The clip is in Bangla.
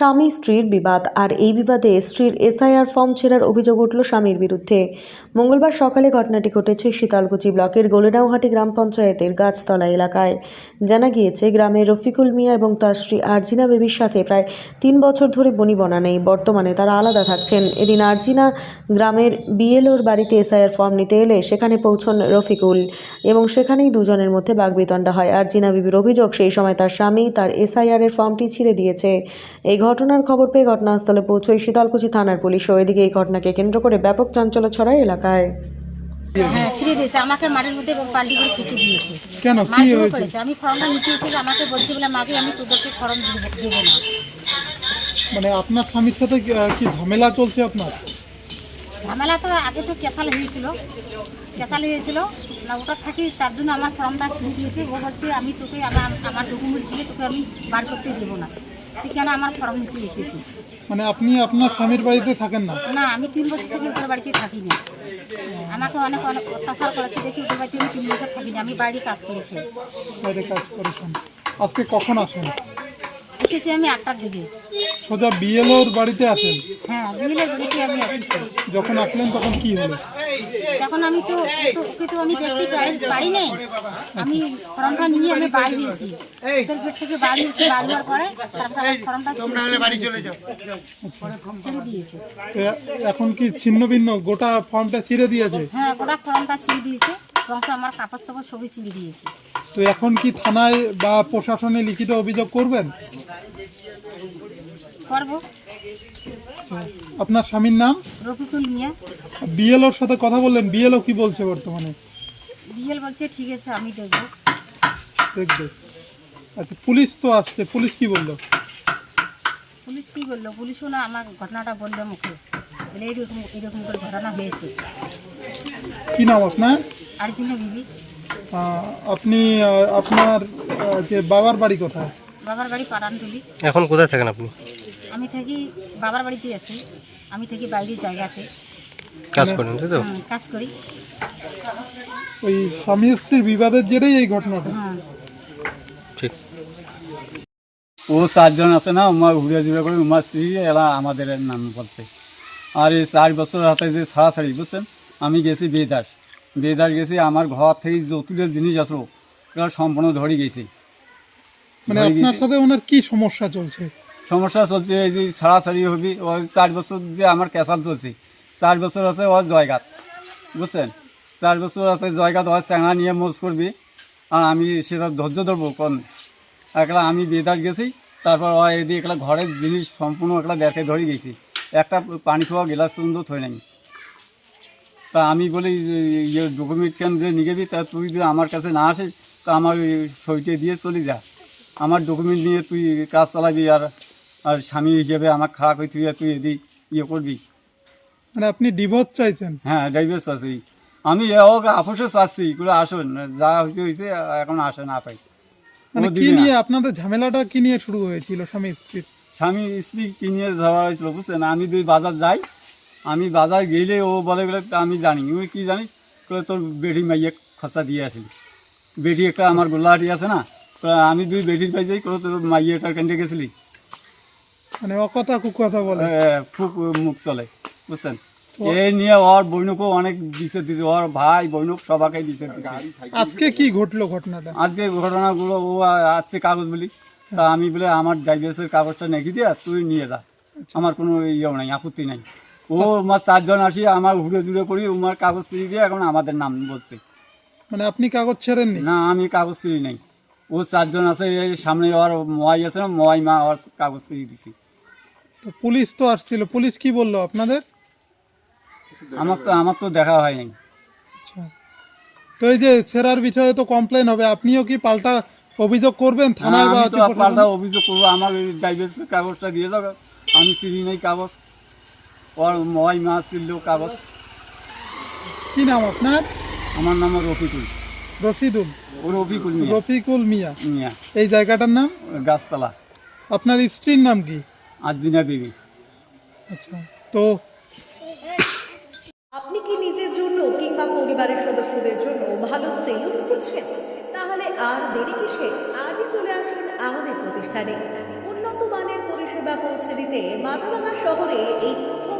স্বামী, স্ত্রীর বিবাদ আর এই বিবাদে স্ত্রীর এসআইআর ফর্ম ছেঁড়ার অভিযোগ উঠল স্বামীর বিরুদ্ধে। মঙ্গলবার সকালে ঘটনাটি ঘটেছে শীতলকুচি ব্লকের গোলেডাউহাটি গ্রাম পঞ্চায়েতের গাছতলা এলাকায়। জানা গিয়েছে, গ্রামের রফিকুল মিয়া এবং তার স্ত্রী আরজিনা বেবির সাথে প্রায় তিন বছর ধরে বনিবনা নেই। বর্তমানে তারা আলাদা থাকছেন। এদিন আরজিনা গ্রামের বিএলওর বাড়িতে এসআইআর ফর্ম নিতে এলে সেখানে পৌঁছন রফিকুল এবং সেখানেই দুজনের মধ্যে বাগবিতণ্ডা হয়। আরজিনা বিবির অভিযোগ, সেই সময় তার স্বামী তার এসআইআর এর ফর্মটি ছিঁড়ে দিয়েছে। এই ঘটনার খবর পেয়ে ঘটনাস্থলে পৌঁছয় শীতলকুচি থানার পুলিশ ও এদিকে এই ঘটনাকে কেন্দ্র করে ব্যাপক চাঞ্চল্য ছড়ায় এলাকায়। হ্যাঁ ছিঁড়ে দিয়েছে। আমাকে মাটির মধ্যে পাল্টি করে কেটে দিয়েছে। কেন? কি করেছে। আমি ফর্মটা নিচে আমাকে বলছে বলে মাকে আমি তোদেরকে ফর্ম দিব- দেবো না। মানে আপনার স্বামীর সাথে কি- ঝামেলা চলছে আপনার? ঝামেলা তো আগে তো কেঁচাল হয়েছিল। কেঁচাল হয়েছিল। না ওটার থাকি তার জন্য আমার ফর্মটা ছিঁড়ে দিয়েছে। ও বলছে আমি তোকে আমার আমার ডকুমেন্ট দিয়ে তোকে আমি বার করতে দেবো না। তুই কেন আমার ফর্ম নিতে এসেছিস? মানে আপনি আপনার স্বামীর বাড়িতে থাকেন না? না আমি তিন বছর থেকে ওদের বাড়িতে থাকি না আমাকে অনেক অনেক অত্যাচার করেছে দেখি ওদের বাড়িতে আমি তিন বছর থাকি না আমি বাইরে কাজ করে খেয়ে বাইরে কাজ করেছেন। আজকে কখন আসেন? এসেছি আমি আটটার দিকে। সোজা বিএলওর বাড়িতে আছেন? হ্যাঁ বিলের বাড়িতে আমি এসেছি। যখন আসলেন তখন কি হলো? তখন আমি তো ওকে তো আমি দেখতে পারি নাই। আমি ফর্মটা নিয়ে আমি বাড়ি দিয়েছি ওদের গেট থেকে বাড়ি এসে বাড়ি হওয়ার পরে তারপর আমার ফর্মটা ছেড়ে ছেড়ে দিয়েছে। তো এখন কি ছিন্ন ভিন্ন? গোটা ফর্মটা ছিঁড়ে দিয়েছে? হ্যাঁ ওরা ফর্মটা ছিঁড়ে দিয়েছে। আমার কাপড় সাপড় সবই ছিঁড়ে দিয়েছে। তো এখন কি থানায় বা প্রশাসনে লিখিত অভিযোগ করবেন? করব। আপনার স্বামীর নাম? রফিকুল মিয়া। বিএলওর সাথে কথা বললেন বিএলও কি বলছে বর্তমানে? বিএল বলছে ঠিক আছে আমি দেখব। দেখবে। আচ্ছা পুলিশ তো আসছে পুলিশ কি বলল? পুলিশ কি বলল? পুলিশও না আমার ঘটনাটা বলল মুখে। বলে এইরকম এইরকম করে ঘটনা হয়েছে। কি নাম আপনার? আর জন্য বিবি। আপনি আপনার যে বাবার বাড়ি কোথায়? বাবার বাড়ি পাড়ানতুলি এখন কোথায় থাকেন আপনি? আমি থাকি বাবার বাড়িতে আছি। আমি থাকি বাইরের জায়গাতে। কাজ করেন তাই তো? কাজ করি। ওই স্বামী স্ত্রীর বিবাদের জেরেই এই ঘটনাটা। ঠিক। ও চারজন আছে না উমা ঘুরে ঘুরে করে উমা স্ত্রী এরা আমাদের নাম বলছে। আর এই চার বছর হাতে যে ছাড়াছাড়ি বুঝছেন? আমি গেছি বেদাস। বেদাস গেছি আমার ঘর থেকে যতুদের জিনিস আসলো এরা সম্পূর্ণ ধরে গেছি। মানে আপনার সাথে ওনার কি সমস্যা চলছে? সমস্যা চলছে এই যে ছাড়াছাড়ি হবি ওই চার বছর যে আমার ক্যাসাল চলছে চার বছর আছে ওর জয়গাত বুঝছেন? চার বছর আছে জয়গাত ওর চ্যাংড়া নিয়ে মোজ করবি আর আমি সেটা ধৈর্য ধরবো কম। একলা আমি বেদার গেছি তারপর ওর এদিকে একটা ঘরের জিনিস সম্পূর্ণ একটা দেখে ধরে গেছি। একটা পানি খাওয়া গেলাস পর্যন্ত থই নাই। তা আমি বলি যে ইয়ে ডকুমেন্ট কেন যে নিয়ে গেবি তা তুই যদি আমার কাছে না আসিস তা আমার সইটে দিয়ে চলে যা। আমার ডকুমেন্ট নিয়ে তুই কাজ চালাবি আর আর স্বামী হিসেবে আমার খারাপ হয়ে তুই তুই এদিক ইয়ে করবি। মানে আপনি ডিভোর্স চাইছেন? হ্যাঁ ডাইভার্স চাইছি আমি ওকে আপোষে চাচ্ছি করে আসুন। যা হয়েছে হয়েছে এখন আসে না পাই। মানে কি নিয়ে আপনাদের ঝামেলাটা কি নিয়ে শুরু হয়েছিল স্বামী স্ত্রীর? স্বামী স্ত্রী কিনে ধরা হয়েছিল বুঝছেন? আমি দুই বাজার যাই আমি বাজার গেলে ও বলে বলে আমি জানি। ওই কী জানিস? বলে তোর বেটি মাইয়ে খরচা দিয়ে আসি বেটি একটা আমার গোল্লাহাটি আছে না আমি দুই বেটির পাই যাই করে তোর মাইয়েটা কেন্দ্রে গেছিলি। মানে অকথা কুকথা বলে। খুব মুখ চলে বুঝছেন? এই নিয়ে ওর বৈনকও অনেক দিছে দিছে ওর ভাই বৈনক সবাকে দিছে। আজকে কি ঘটলো ঘটনাটা? আজকে ঘটনাগুলো ও আসছে কাগজ বলি। তা আমি বলে আমার ডাইভেন্সের কাগজটা নেকি দিয়ে তুই নিয়ে যা। আমার কোনো ইয়েও নাই আপত্তি নাই। ও আমার চারজন আসি আমার ঘুরে ঘুরে করি আমার কাগজ দিয়ে এখন আমাদের নাম বলছে। মানে আপনি কাগজ ছেড়েননি? না আমি কাগজ নাই। ও চারজন আছে এই সামনে ওর ময় আছে না ময় মা ওর কাগজ চিড়ি দিছি। তো পুলিশ তো আসছিল পুলিশ কি বলল আপনাদের? আমার তো আমার তো দেখা হয় নাই। আচ্ছা। তো এই যে ছেঁড়ার বিষয়ে তো কমপ্লেন হবে আপনিও কি পাল্টা অভিযোগ করবেন থানায় বা পাল্টা অভিযোগ করব আমার ডাইভেন্সের কাগজটা দিয়ে দাও আমি চিড়ি নেই কাগজ। ওর ময় মা ছিল কাগজ কি নাম আপনার? আমার নাম রফিকুল। রশিদুল ও রফিকুল মিয়া। রফিকুল মিয়া। মিয়া। এই জায়গাটার নাম? গাছতলা। আপনার স্ত্রীর নাম কি? আদিনা বিবি। আচ্ছা তো আপনি কি নিজের জন্য কিংবা পরিবারের সদস্যদের জন্য ভালো সেলুন খুঁজছেন? তাহলে আর দেরি কিসে? আজই চলে আসুন আমাদের প্রতিষ্ঠানে। উন্নত মানের পরিষেবা পরিষেবা পৌঁছে দিতে মাথাভাঙা শহরে এই প্রথম